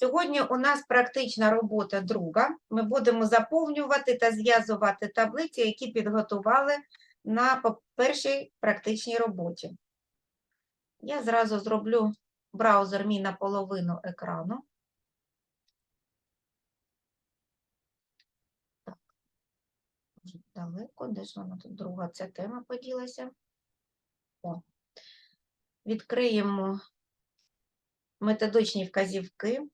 Сьогодні у нас практична робота друга. Ми будемо заповнювати та зв'язувати таблиці, які підготували на першій практичній роботі. Я зразу зроблю браузер мій на половину екрану. Так. Далеко, де ж вона тут друга ця тема поділася? О. Відкриємо методичні вказівки.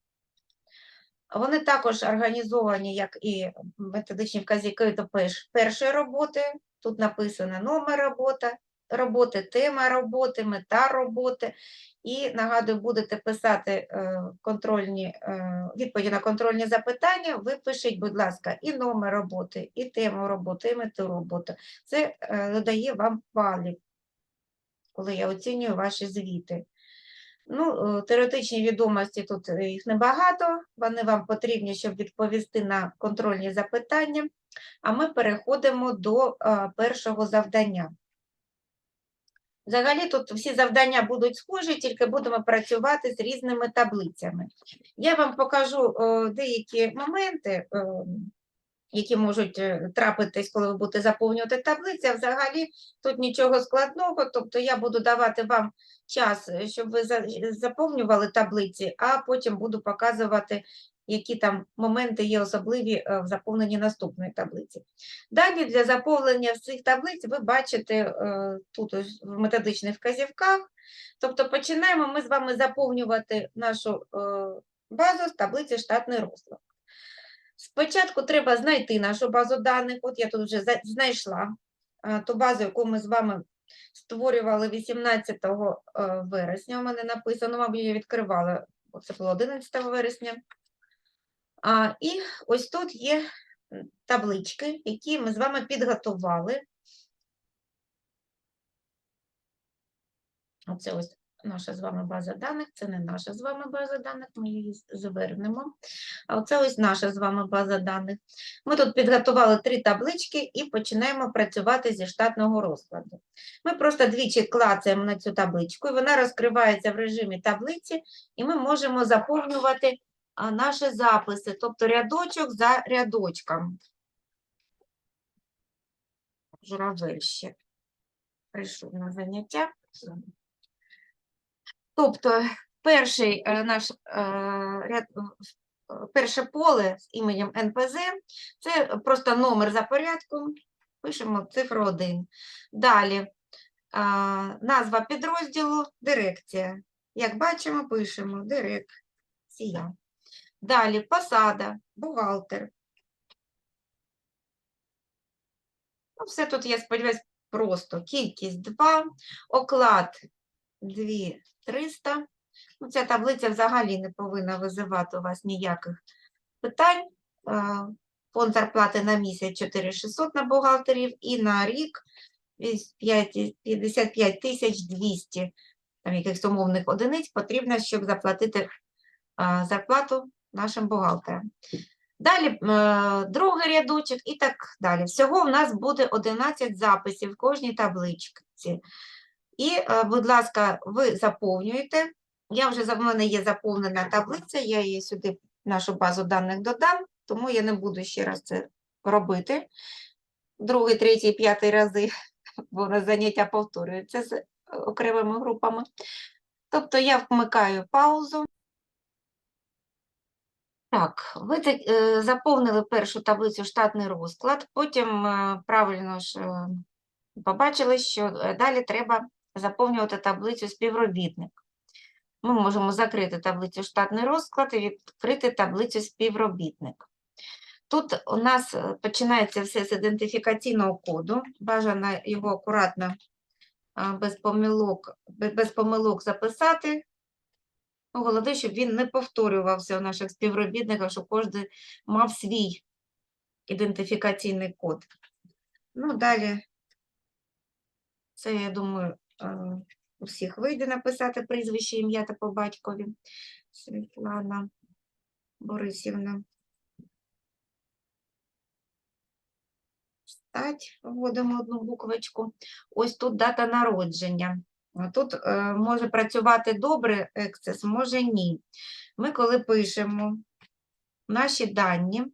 Вони також організовані, як і методичні вказівки до перш- першої роботи. Тут написано номер роботи, роботи, тема роботи, мета роботи. І нагадую, будете писати е, контрольні, е, відповіді на контрольні запитання. Ви пишіть, будь ласка, і номер роботи, і тему роботи, і мету роботи. Це е, додає вам балів, коли я оцінюю ваші звіти. Ну, е, теоретичні відомості тут е, їх небагато, вони вам потрібні, щоб відповісти на контрольні запитання. А ми переходимо до е, першого завдання. Взагалі тут всі завдання будуть схожі, тільки будемо працювати з різними таблицями. Я вам покажу деякі моменти, е, які можуть е, трапитись, коли ви будете заповнювати таблиці. А взагалі тут нічого складного, тобто я буду давати вам час, е, щоб ви заповнювали таблиці, а потім буду показувати, які там моменти є особливі е, в заповненні наступної таблиці. Далі для заповнення всіх таблиць ви бачите тут в методичних вказівках. Тобто починаємо ми з вами заповнювати нашу базу з таблиці штатний розклад. Спочатку треба знайти нашу базу даних. От я тут вже знайшла е, ту базу, яку ми з вами створювали 18 е, вересня. У мене написано, мабуть, я відкривала, це було 11 вересня. А, і ось тут є таблички, які ми з вами підготували. Оце ось наша з вами база даних, це не наша з вами база даних, ми її звернемо. А оце ось наша з вами база даних. Ми тут підготували три таблички і починаємо працювати зі штатного розкладу. Ми просто двічі клацаємо на цю табличку, і вона розкривається в режимі таблиці, і ми можемо заповнювати наші записи, тобто рядочок за рядочком. Журавель прийшов на заняття. Тобто, перший е, наш е, ряд, е, перше поле з іменем НПЗ це просто номер за порядком, пишемо цифру 1. Далі назва підрозділу дирекція. Як бачимо, пишемо дирекція. Далі посада, бухгалтер. Ну, все тут, я сподіваюся, просто. Кількість 2, оклад 2300. Ну, ця таблиця взагалі не повинна визивати у вас ніяких питань. Е, Фонд зарплати на місяць 4600 на бухгалтерів і на рік вісь- 55 тисяч 200 там якихось умовних одиниць потрібно, щоб заплатити зарплату нашим бухгалтерам. Далі е, другий рядочок і так далі. Всього в нас буде 11 записів в кожній табличці. І, е, будь ласка, ви заповнюєте. Я вже в мене є заповнена таблиця, я її сюди нашу базу даних додам, тому я не буду ще раз це робити. Другий, третій, п'ятий рази, бо у заняття повторюються з е, окремими групами. Тобто я вмикаю паузу. Так, ви е, заповнили першу таблицю штатний розклад, потім правильно ж побачили, що далі треба заповнювати таблицю співробітник. Ми можемо закрити таблицю штатний розклад і відкрити таблицю співробітник. Тут у нас е, починається все з ідентифікаційного коду. Бажано його акуратно, без помилок, без помилок записати. Головне, щоб він не повторювався у наших співробітниках, щоб кожен мав свій ідентифікаційний код. Ну, далі, це, я думаю, е, у всіх вийде написати прізвище, ім'я та по батькові. Світлана Борисівна. Стать, вводимо одну буквочку. Ось тут дата народження. Тут е, може працювати добре Access, може ні. Ми коли пишемо наші дані,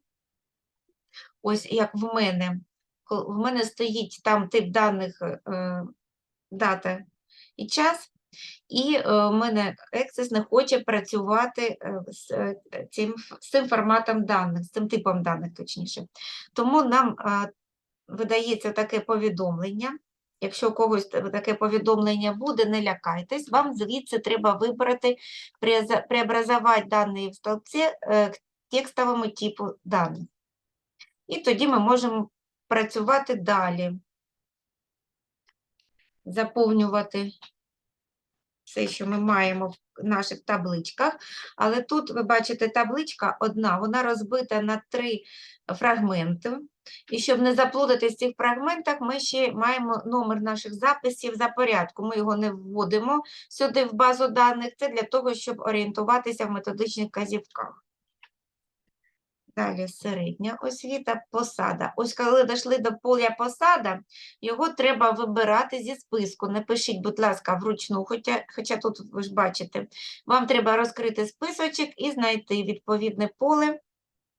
ось як в мене, в мене стоїть там тип даних е, дата і час, і е, в мене Access не хоче працювати е, з, е, цим, з цим форматом даних, з цим типом даних, точніше. Тому нам видається таке повідомлення. Якщо у когось таке повідомлення буде, не лякайтесь, вам звідси треба вибрати преобразувати дані в столбці к текстовому типу даних. І тоді ми можемо працювати далі, заповнювати все, що ми маємо в наших табличках. Але тут ви бачите, табличка одна, вона розбита на три фрагменти. І щоб не заплутатись в цих фрагментах, ми ще маємо номер наших записів за порядку. Ми його не вводимо сюди в базу даних. Це для того, щоб орієнтуватися в методичних казівках. Далі середня освіта, посада. Ось коли дійшли до поля посада, його треба вибирати зі списку. Не пишіть, будь ласка, вручну, хоча, хоча тут ви ж бачите, вам треба розкрити списочок і знайти відповідне поле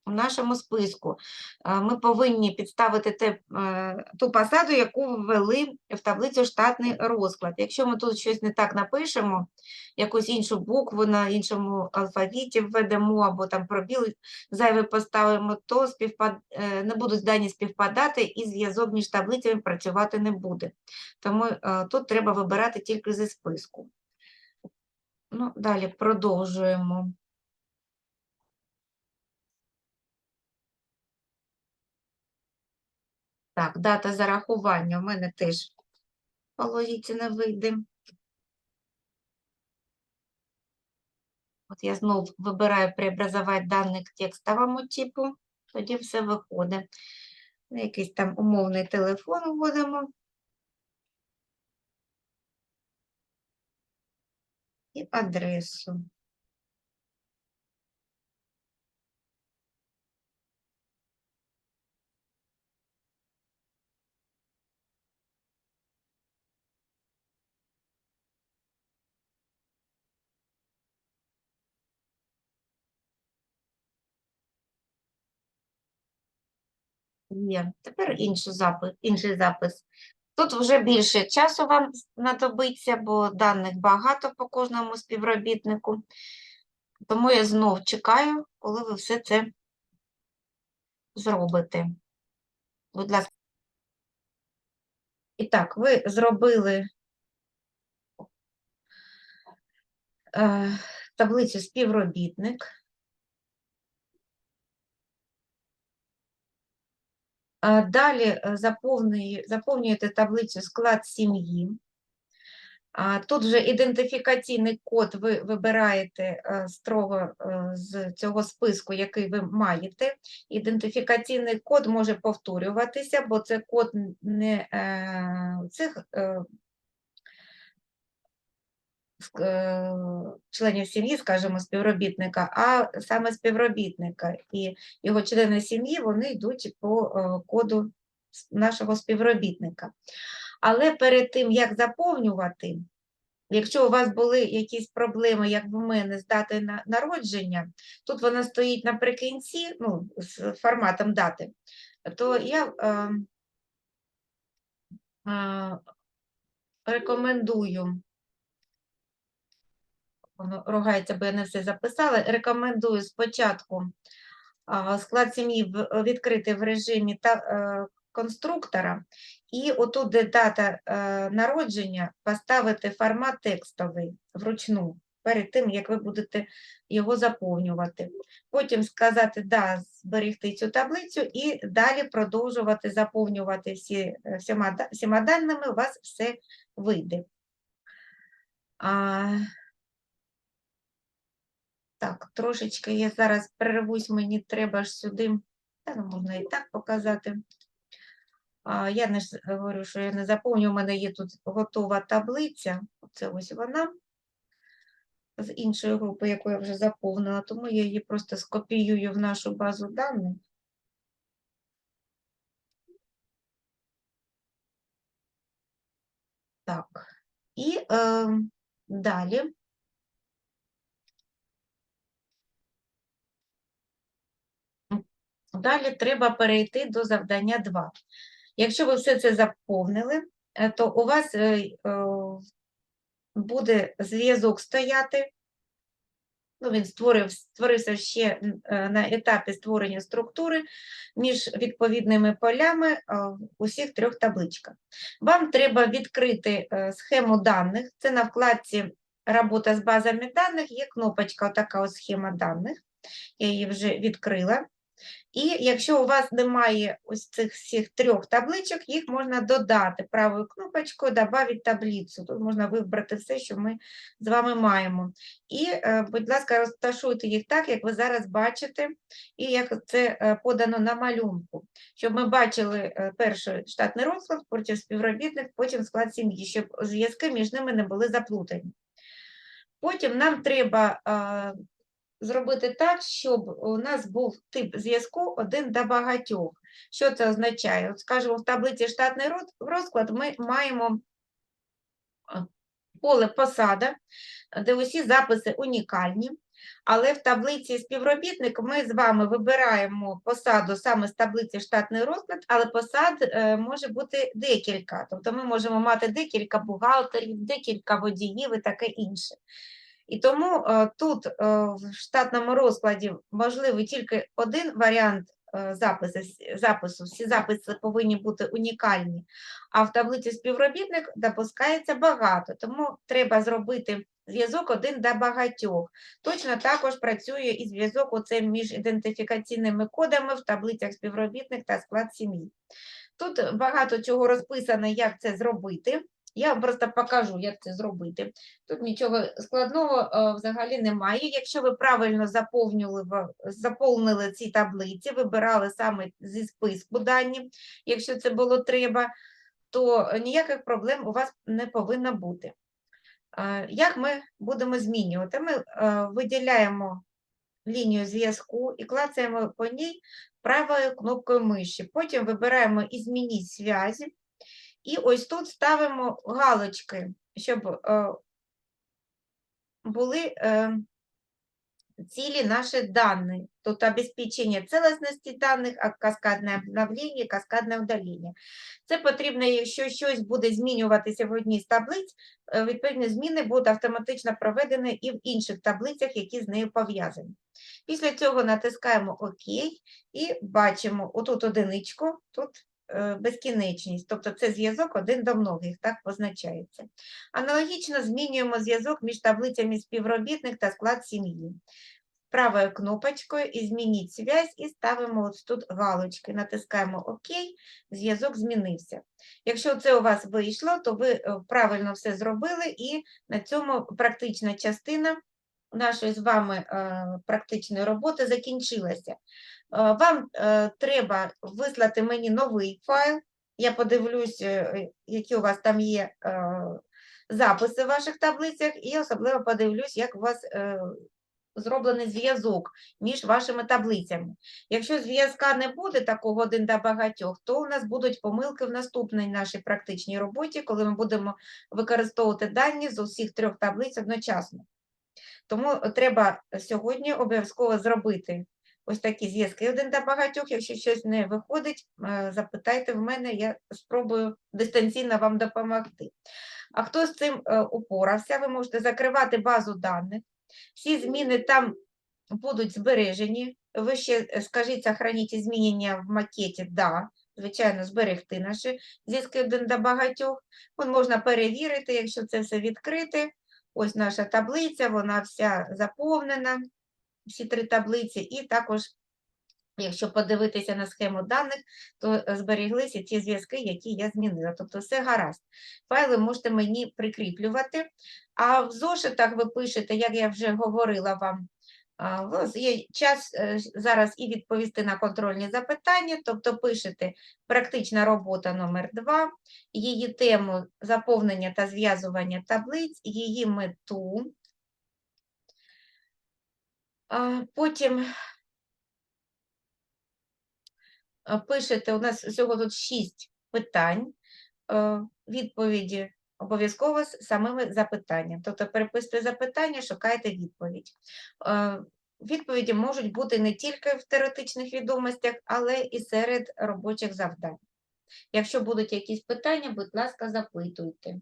в нашому списку. Е, Ми повинні підставити те, е, ту посаду, яку ввели в таблицю штатний розклад. Якщо ми тут щось не так напишемо, якусь іншу букву на іншому алфавіті введемо, або там пробіл зайве поставимо, то співпад... е, не будуть дані співпадати і зв'язок між таблицями працювати не буде. Тому тут треба вибирати тільки зі списку. Ну, далі продовжуємо. Так, дата зарахування у мене теж по логіці не вийде. От я знов вибираю преобразувати дані к текстовому типу, тоді все виходить. Ну, Якийсь там умовний телефон вводимо. І адресу. Є. Тепер інший запис, інший запис. Тут вже більше часу вам знадобиться, бо даних багато по кожному співробітнику. Тому я знов чекаю, коли ви все це зробите. Будь ласка. І так, ви зробили е, таблицю співробітник. Далі е, заповнює- заповнюєте таблицю склад сім'ї. Тут вже ідентифікаційний код ви вибираєте е, строго е, з цього списку, який ви маєте. Ідентифікаційний код може повторюватися, бо це код не цих членів сім'ї, скажімо, співробітника, а саме співробітника. І його члени сім'ї вони йдуть по е, коду нашого співробітника. Але перед тим, як заповнювати, якщо у вас були якісь проблеми, як в мене, з дати на- народження, тут вона стоїть наприкінці, ну, з форматом дати, то я е, е, рекомендую ругається, бо я не все записала. Рекомендую спочатку склад сім'ї відкрити в режимі е, конструктора, і отут, де дата е, народження, поставити формат текстовий вручну, перед тим, як ви будете його заповнювати. Потім сказати «Да», зберегти цю таблицю і далі продовжувати заповнювати всі, е, всіма, всіма даними, у вас все вийде. Так, трошечки я зараз перервусь, мені треба ж сюди, та ну, можна і так показати. А, я не ж говорю, що я не заповню, у мене є тут готова таблиця, це ось вона з іншої групи, яку я вже заповнила, тому я її просто скопіюю в нашу базу даних. Так. І е, далі. Далі треба перейти до завдання 2. Якщо ви все це заповнили, е, то у вас е, е, буде зв'язок стояти. Ну, він створив, створився ще на етапі створення структури між відповідними полями усіх трьох табличках. Вам треба відкрити схему даних. Це на вкладці Робота з базами даних є кнопочка, така ось схема даних. Я її вже відкрила. І якщо у вас немає ось цих всіх трьох табличок, їх можна додати правою кнопочкою «Добавити таблицю». Тут можна вибрати все, що ми з вами маємо. І, е, будь ласка, розташуйте їх так, як ви зараз бачите, і як це е, подано на малюнку, щоб ми бачили е, перший штатний розклад, потім співробітник, потім склад сім'ї, щоб зв'язки між ними не були заплутані. Потім нам треба зробити так, щоб у нас був тип зв'язку один до багатьох. Що це означає? От, скажімо, в таблиці штатний розклад ми маємо поле посада, де усі записи унікальні. Але в таблиці співробітник ми з вами вибираємо посаду саме з таблиці штатний розклад, але посад е, може бути декілька. Тобто ми можемо мати декілька бухгалтерів, декілька водіїв і таке інше. І тому е, тут е, в штатному розкладі можливий тільки один варіант е, запису, запису. Всі записи повинні бути унікальні, а в таблиці співробітник допускається багато, тому треба зробити зв'язок один до багатьох. Точно також працює і зв'язок оце між ідентифікаційними кодами в таблицях співробітник та склад сім'ї. Тут багато чого розписано, як це зробити. Я вам просто покажу, як це зробити. Тут нічого складного е, взагалі немає. Якщо ви правильно заповнили, заповнили ці таблиці, вибирали саме зі списку дані, якщо це було треба, то ніяких проблем у вас не повинно бути. Е, Як ми будемо змінювати? Ми е, виділяємо лінію зв'язку і клацаємо по ній правою кнопкою миші. Потім вибираємо «Ізмініть зв'язі. І ось тут ставимо галочки, щоб е, були е, цілі наші дані. Тут обеспечення цілісності даних, каскадне обновлення, каскадне удалення. Це потрібно, якщо щось буде змінюватися в одній з таблиць, е, відповідні зміни будуть автоматично проведені і в інших таблицях, які з нею пов'язані. Після цього натискаємо ОК і бачимо отут одиничку, тут безкінечність, тобто це зв'язок один до многих, так позначається. Аналогічно змінюємо зв'язок між таблицями співробітник та склад сім'ї. Правою кнопочкою і змініть зв'язь і ставимо ось тут галочки. Натискаємо ОК, зв'язок змінився. Якщо це у вас вийшло, то ви е, правильно все зробили, і на цьому практична частина нашої з вами е, практичної роботи закінчилася. Е, Вам е, треба вислати мені новий файл. Я подивлюсь, е, які у вас там є записи в ваших таблицях, і особливо подивлюсь, як у вас зроблений зв'язок між вашими таблицями. Якщо зв'язка не буде такого один до багатьох, то у нас будуть помилки в наступній нашій практичній роботі, коли ми будемо використовувати дані з усіх трьох таблиць одночасно. Тому треба сьогодні обов'язково зробити ось такі зв'язки один до багатьох. Якщо щось не виходить, е, запитайте в мене, я спробую дистанційно вам допомогти. А хто з цим е, упорався, ви можете закривати базу даних. Всі зміни там будуть збережені. Ви ще е, скажіть, сохраніть змінення в макеті, да, звичайно, зберегти наші зв'язки один до багатьох. Вон можна перевірити, якщо це все відкрити. Ось наша таблиця, вона вся заповнена, всі три таблиці, і також, якщо подивитися на схему даних, то е, зберіглися ті зв'язки, які я змінила. Тобто все гаразд. Файли можете мені прикріплювати. А в зошитах ви пишете, як я вже говорила вам, є час е, зараз і відповісти на контрольні запитання, тобто пишете практична робота номер 2 її тему заповнення та зв'язування таблиць, її мету. Потім пишете, у нас всього тут 6 питань, е, відповіді обов'язково з самими запитаннями. Тобто переписуйте запитання, шукайте відповідь. Е, Відповіді можуть бути не тільки в теоретичних відомостях, але і серед робочих завдань. Якщо будуть якісь питання, будь ласка, запитуйте.